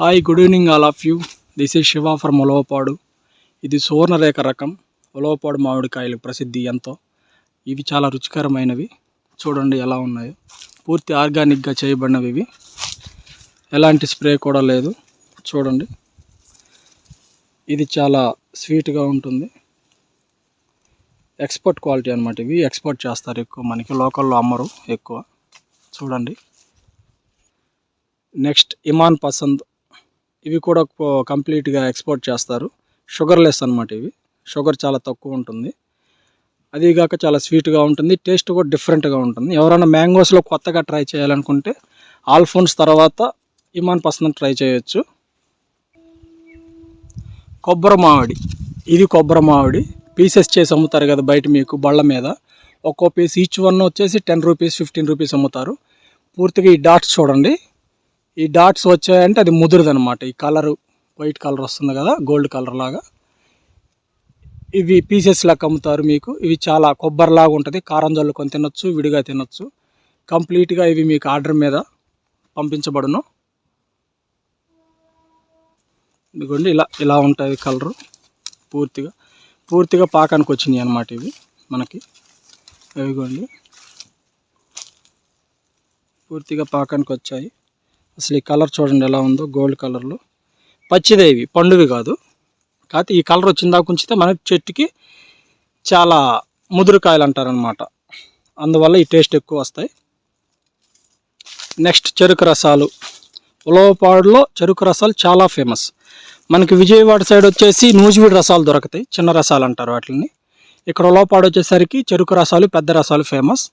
Hi good evening all of you this is Shiva from Ulavapadu ఇది సువర్ణరేఖ రకం. ఉలవపాడు మామిడికాయలు ప్రసిద్ధి ఎంతో. ఇవి చాలా రుచికరమైనవి. చూడండి ఎలా ఉన్నాయో. పూర్తి ఆర్గానిక్గా చేయబడినవి ఇవి. ఎలాంటి స్ప్రే కూడా లేదు. చూడండి. ఇది చాలా స్వీట్గా ఉంటుంది. ఎక్స్పోర్ట్ క్వాలిటీ అనమాట ఇవి. ఎక్స్పోర్ట్ చేస్తారు ఎక్కువ మనకి. లోకల్లో అమ్మరు ఎక్కువ. చూడండి. నెక్స్ట్ ఇమాన్ పసంద్ ఇవి కూడా కంప్లీట్గా ఎక్స్పోర్ట్ చేస్తారు. షుగర్లెస్ అనమాట ఇవి. షుగర్ చాలా తక్కువ ఉంటుంది. అదిగాక చాలా స్వీట్గా ఉంటుంది. టేస్ట్ కూడా డిఫరెంట్గా ఉంటుంది. ఎవరైనా మ్యాంగోస్లో కొత్తగా ట్రై చేయాలనుకుంటే ఆల్ఫోన్స్ తర్వాత ఇమాన్ పసంద్ ట్రై చేయొచ్చు. కొబ్బరి మామిడి. ఇది కొబ్బరి మామిడి. పీసెస్ చేసి అమ్ముతారు కదా బయట మీకు బళ్ళ మీద. ఒక్కో పీస్ ఈచ్ వన్ వచ్చేసి టెన్ రూపీస్ ఫిఫ్టీన్ రూపీస్ అమ్ముతారు. పూర్తిగా ఈ డాట్స్ చూడండి. ఈ డాట్స్ వచ్చాయంటే అది ముదురుది అనమాట ఈ కలర్ వైట్ కలర్ వస్తుంది కదా గోల్డ్ కలర్ లాగా. ఇవి పీసెస్ లాగా అమ్ముతారు మీకు. ఇవి చాలా కొబ్బరిలాగా ఉంటుంది. కారం జల్లుకొని తినొచ్చు విడిగా తినొచ్చు. కంప్లీట్గా ఇవి మీకు ఆర్డర్ మీద పంపించబడును. ఇదిగోండి ఇలా ఇలా ఉంటుంది కలరు. పూర్తిగా పూర్తిగా పాకానికి వచ్చినాయి అనమాట ఇవి మనకి. ఇవిగోండి పూర్తిగా పాకానికి వచ్చాయి. అసలు ఈ కలర్ చూడండి ఎలా ఉందో గోల్డ్ కలర్లో. పచ్చిదేవి పండువి కాదు. కాకపోతే ఈ కలర్ వచ్చిన దాకా ఉంచితే మన చెట్టుకి చాలా ముదురుకాయలు అంటారనమాట అందువల్ల ఈ టేస్ట్ ఎక్కువ వస్తాయి. నెక్స్ట్ చెరుకు రసాలు. ఉలవపాడులో చెరుకు రసాలు చాలా ఫేమస్. మనకి విజయవాడ సైడ్ వచ్చేసి నూజివీడు రసాలు దొరుకుతాయి. చిన్న రసాలు అంటారు వాటిని ఇక్కడ ఉలవపాడు వచ్చేసరికి చెరుకు రసాలు పెద్ద రసాలు ఫేమస్.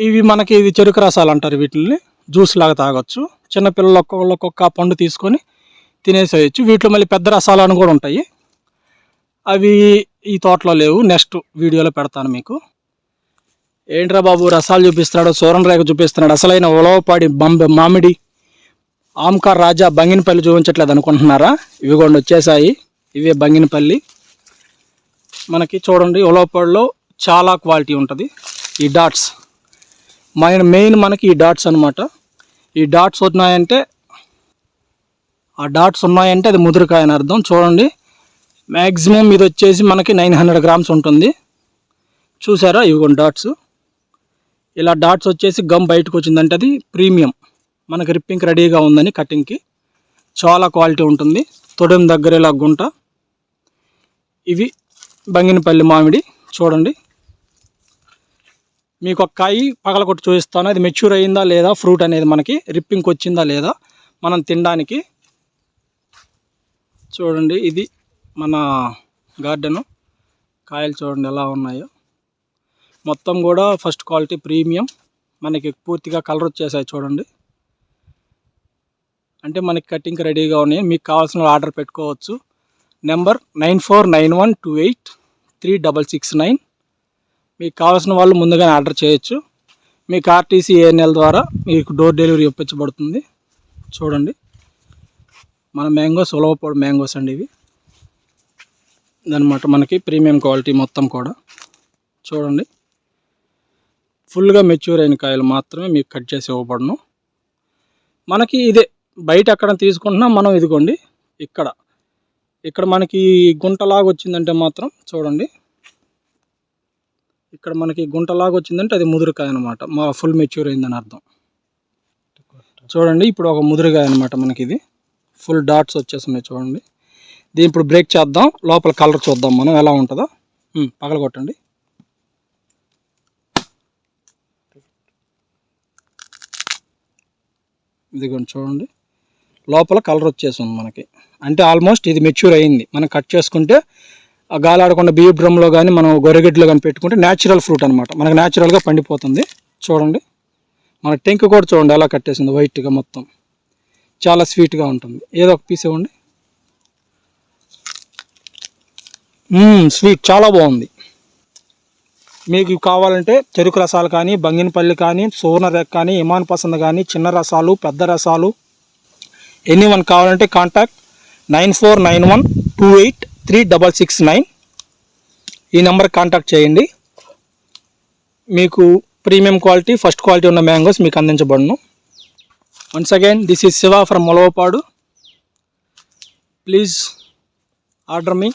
ఇవి మనకి ఇది చెరుకు రసాలు అంటారు వీటిని జ్యూస్ లాగా తాగొచ్చు. చిన్నపిల్లలు ఒక్కొక్కళ్ళు ఒక్కొక్క పండు తీసుకొని తినేసేయచ్చు. వీటిలో మళ్ళీ పెద్ద రసాలు అని కూడా ఉంటాయి. అవి ఈ తోటలో లేవు. నెక్స్ట్ వీడియోలో పెడతాను మీకు. ఏంట్రా బాబు రసాలు చూపిస్తున్నాడు సూరన్ రేఖ చూపిస్తున్నాడు. అసలైన ఉలవపాడి బంబ మామిడి ఆమ్కార్ రాజా బంగినపల్లి చూపించట్లేదు అనుకుంటున్నారా? ఇవి కూడా వచ్చేసాయి. ఇవే బంగినపల్లి. మనకి చూడండి ఉలవపాడులో చాలా క్వాలిటీ ఉంటుంది ఈ డాట్స్. మన మెయిన్ మనకి ఈ డాట్స్ అనమాట ఈ డాట్స్ ఉన్నాయంటే ఆ డాట్స్ ఉన్నాయంటే అది ముదురుకాయ అని అర్థం. చూడండి. మ్యాక్సిమం ఇది వచ్చేసి మనకి నైన్ హండ్రెడ్ గ్రామ్స్ ఉంటుంది. చూసారా? ఇవి డాట్స్. ఇలా డాట్స్ వచ్చేసి గమ్ బయటకు వచ్చిందంటే అది ప్రీమియం. మనకి రిప్పింగ్ రెడీగా ఉందని కటింగ్కి. చాలా క్వాలిటీ ఉంటుంది. తొడెం దగ్గర ఇలా గుంట. ఇవి బంగినపల్లి మామిడి. చూడండి. మీకు ఒక కాయి పగలగొట్టి చూపిస్తాను. అది మెచ్యూర్ అయిందా లేదా? ఫ్రూట్ అనేది మనకి రిప్పింగ్కి వచ్చిందా లేదా? మనం తినడానికి చూడండి. ఇది మన గార్డెను కాయలు చూడండి ఎలా ఉన్నాయో. మొత్తం కూడా ఫస్ట్ క్వాలిటీ ప్రీమియం మనకి పూర్తిగా కలర్ వచ్చేసాయి చూడండి. అంటే మనకి కటింగ్ రెడీగా ఉన్నాయి. మీకు కావాల్సిన ఆర్డర్ పెట్టుకోవచ్చు. Number nine four nine one two eight three double six nine మీకు కావాల్సిన వాళ్ళు ముందుగానే ఆర్డర్ చేయొచ్చు. మీకు ఆర్టీసీ ఏఎన్ఎల్ ద్వారా మీకు డోర్ డెలివరీ ఇప్పించబడుతుంది చూడండి. మన మ్యాంగోస్ ఉలవపొడి మ్యాంగోస్ అండి ఇవి. ఇదనమాట మనకి ప్రీమియం క్వాలిటీ మొత్తం కూడా. చూడండి. ఫుల్గా మెచ్యూర్ అయిన కాయలు మాత్రమే మీకు కట్ చేసి ఇవ్వబడను. మనకి ఇదే బయట ఎక్కడ తీసుకుంటున్నా మనం ఇదిగోండి. ఇక్కడ. ఇక్కడ మనకి గుంటలాగా వచ్చిందంటే మాత్రం చూడండి. ఇక్కడ మనకి గుంటలాగా వచ్చిందంటే అది ముదురుకాయ అనమాట మా ఫుల్ మెచ్యూర్ అయిందని అర్థం. చూడండి ఇప్పుడు ఒక ముదురుకాయ అనమాట మనకి ఇది. ఫుల్ డాట్స్ వచ్చేస్తున్నాయి చూడండి. దీన్ని ఇప్పుడు బ్రేక్ చేద్దాం. లోపల కలర్ చూద్దాం మనం ఎలా ఉంటుందో. పగలగొట్టండి. ఇదిగోండి చూడండి. లోపల కలర్ వచ్చేసింది మనకి. అంటే ఆల్మోస్ట్ ఇది మెచ్యూర్ అయింది. మనం కట్ చేసుకుంటే ఆ గాలి ఆడకుండా బియ్య డ్రమ్లో కానీ మనం గొర్రెగడ్డలో కానీ పెట్టుకుంటే న్యాచురల్ ఫ్రూట్ అనమాట మనకు న్యాచురల్గా పండిపోతుంది. చూడండి. మన టెంక్ కూడా చూడండి ఎలా కట్టేసింది వైట్గా మొత్తం. చాలా స్వీట్గా ఉంటుంది. ఏదో ఒక పీస్ ఇవ్వండి. స్వీట్ చాలా బాగుంది. మీకు కావాలంటే చెరుకు రసాలు కానీ బంగినపల్లి కానీ సువర్ణరేఖ కానీ ఇమాన్ పసంద్ కానీ చిన్న రసాలు పెద్ద రసాలు ఎనీ వన్ కావాలంటే contact nine four nine one two eight three double six nine. ఈ నెంబర్ కాంటాక్ట్ చేయండి. మీకు ప్రీమియం క్వాలిటీ ఫస్ట్ క్వాలిటీ ఉన్న మ్యాంగోస్ మీకు అందించబడును. Once again this is Shiva from Molavapadu please order me